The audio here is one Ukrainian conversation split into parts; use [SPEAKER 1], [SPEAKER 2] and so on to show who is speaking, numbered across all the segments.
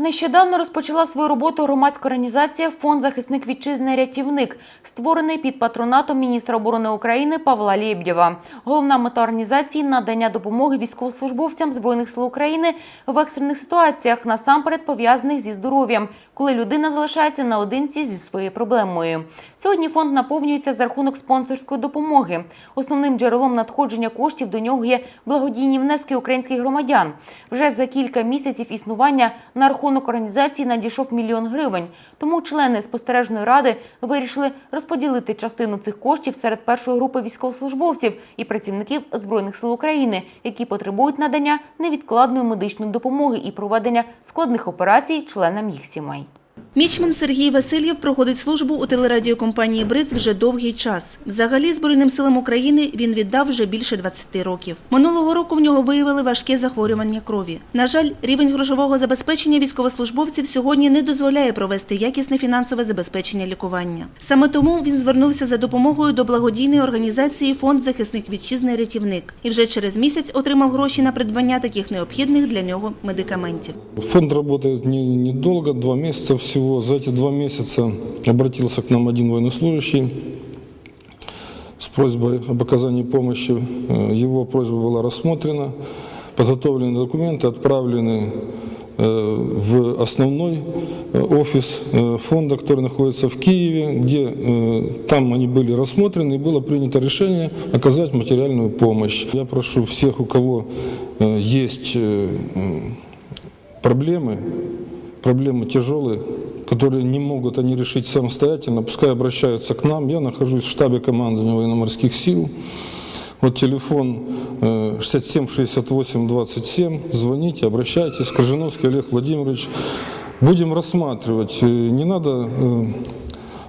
[SPEAKER 1] Нещодавно розпочала свою роботу громадська організація Фонд захисник вітчизни рятівник, створений під патронатом міністра оборони України Павла Лєбдєва. Головна мета організації надання допомоги військовослужбовцям збройних сил України в екстрених ситуаціях, насамперед пов'язаних зі здоров'ям, коли людина залишається наодинці зі своєю проблемою. Сьогодні фонд наповнюється за рахунок спонсорської допомоги. Основним джерелом надходження коштів до нього є благодійні внески українських громадян. Вже за кілька місяців існування на рахунок організації надійшов мільйон гривень. Тому члени спостережної ради вирішили розподілити частину цих коштів серед першої групи військовослужбовців і працівників збройних сил України, які потребують надання невідкладної медичної допомоги і проведення складних операцій членам їх сімей.
[SPEAKER 2] Мічман Сергій Васильєв проходить службу у телерадіокомпанії «Бриз» вже довгий час. Взагалі, Збройним силам України він віддав вже більше 20 років. Минулого року в нього виявили важке захворювання крові. На жаль, рівень грошового забезпечення військовослужбовців сьогодні не дозволяє провести якісне фінансове забезпечення лікування. Саме тому він звернувся за допомогою до благодійної організації «Фонд захисник вітчизни рятівник» і вже через місяць отримав гроші на придбання таких необхідних для нього медикаментів.
[SPEAKER 3] Фонд работает не- недолго, два месяца всего. За эти два месяца обратился к нам один военнослужащий с просьбой об оказании помощи. Э, Его просьба была рассмотрена, подготовлены документы, отправлены э, в основной э, офис фонда, который находится в Киеве, где там они были рассмотрены, и было принято решение оказать материальную помощь. Я прошу всех, у кого есть проблемы, проблемы тяжелые, которые не могут они решить самостоятельно, пускай обращаются к нам. Я нахожусь в штабе командования военно-морских сил. Вот телефон э, 67 68 27. Звоните, обращайтесь. Коржиновский Олег Владимирович. Будем рассматривать. Э, Не надо э,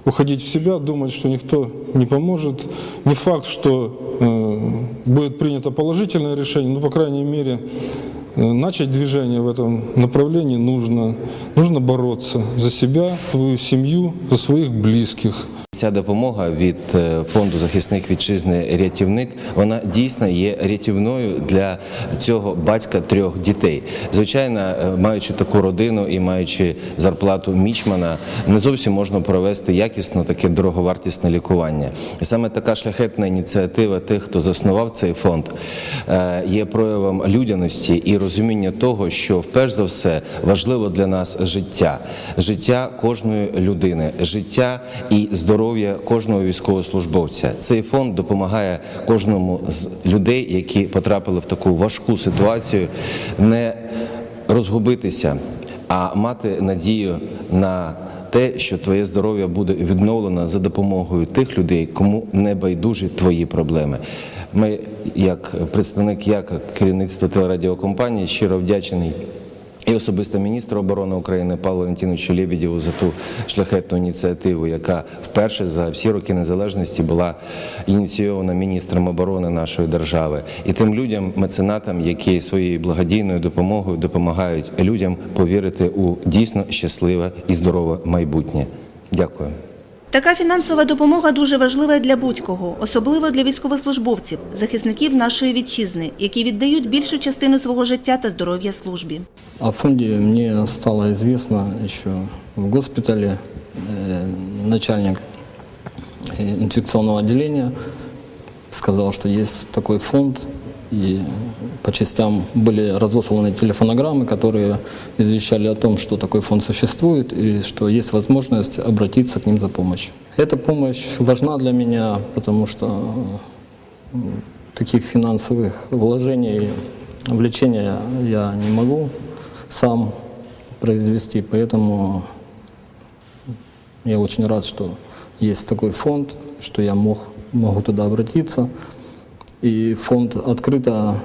[SPEAKER 3] уходить в себя, думать, что никто не поможет. Не факт, что э, будет принято положительное решение, но, по крайней мере, э, начать движение в этом направлении нужно. Нужно бороться за себя, свою семью, за своих близких.
[SPEAKER 4] Ця допомога від е, фонду захисник вітчизни рятівник вона дійсно є рятівною для цього батька трьох дітей. Звичайно, е, маючи таку родину і маючи зарплату мічмана, не зовсім можна провести якісно таке дороговартісне лікування. І саме така шляхетна ініціатива тих, хто заснував цей фонд, е, є проявом людяності і розуміння того, що вперше за все важливо для нас життя, життя кожної людини, життя і здоров'я кожного військовослужбовця. Цей фонд допомагає кожному з людей, які потрапили в таку важку ситуацію, не розгубитися, а мати надію на те, що твоє здоров'я буде відновлено за допомогою тих людей, кому не байдужі твої проблеми. Ми, як представник як керівництва телерадіокомпанії, щиро вдячний і особисто міністру оборони України Павлу Валентиновичу Лєбідєву за ту шляхетну ініціативу, яка вперше за всі роки незалежності була ініційована міністром оборони нашої держави, і тим людям, меценатам, які своєю благодійною допомогою допомагають людям повірити у дійсно щасливе і здорове майбутнє. Дякую.
[SPEAKER 2] Така фінансова допомога дуже важлива для будь-кого, особливо для військовослужбовців, захисників нашої вітчизни, які віддають більшу частину свого життя та здоров'я службі.
[SPEAKER 5] О фонде мне стало известно еще в госпитале. Э, Начальник э, инфекционного отделения сказал, что есть такой фонд, и по частям были разосланы телефонограммы, которые извещали о том, что такой фонд существует и что есть возможность обратиться к ним за помощью. Эта помощь важна для меня, потому что таких финансовых вложений в лечение я не могу сам произвести, поэтому я очень рад, что есть такой фонд, что я мог, могу туда обратиться. И фонд открыто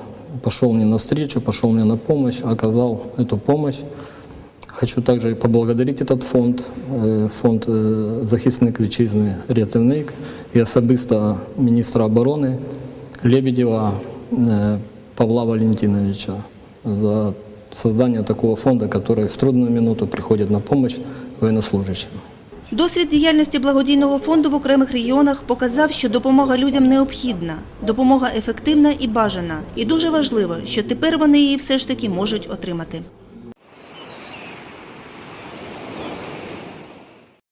[SPEAKER 5] пошел мне навстречу, пошел мне на помощь, оказал эту помощь. Хочу также и поблагодарить этот фонд, е, фонд е, захисник вітчизни рятівник і особисто міністра оборони Лебедєва е, Павла Валентиновича за создание такого фонда, который в трудную минуту приходит на помощь военнослужащим.
[SPEAKER 2] Досвід діяльності благодійного фонду в окремих регіонах показав, що допомога людям необхідна, допомога ефективна і бажана. І дуже важливо, що тепер вони її все ж таки можуть отримати.